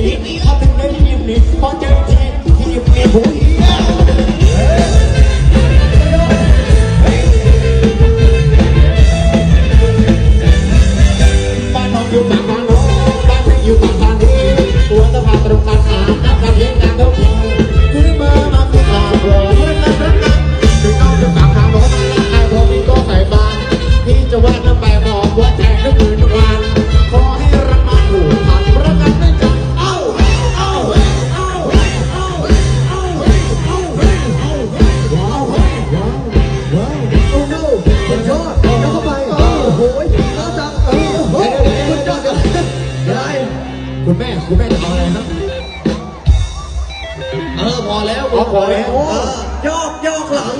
Hit คุณแม่คุณแม่จะเออะไรครับ เออพอแล้วพอแล้วโอ้ยอกยอกหลัง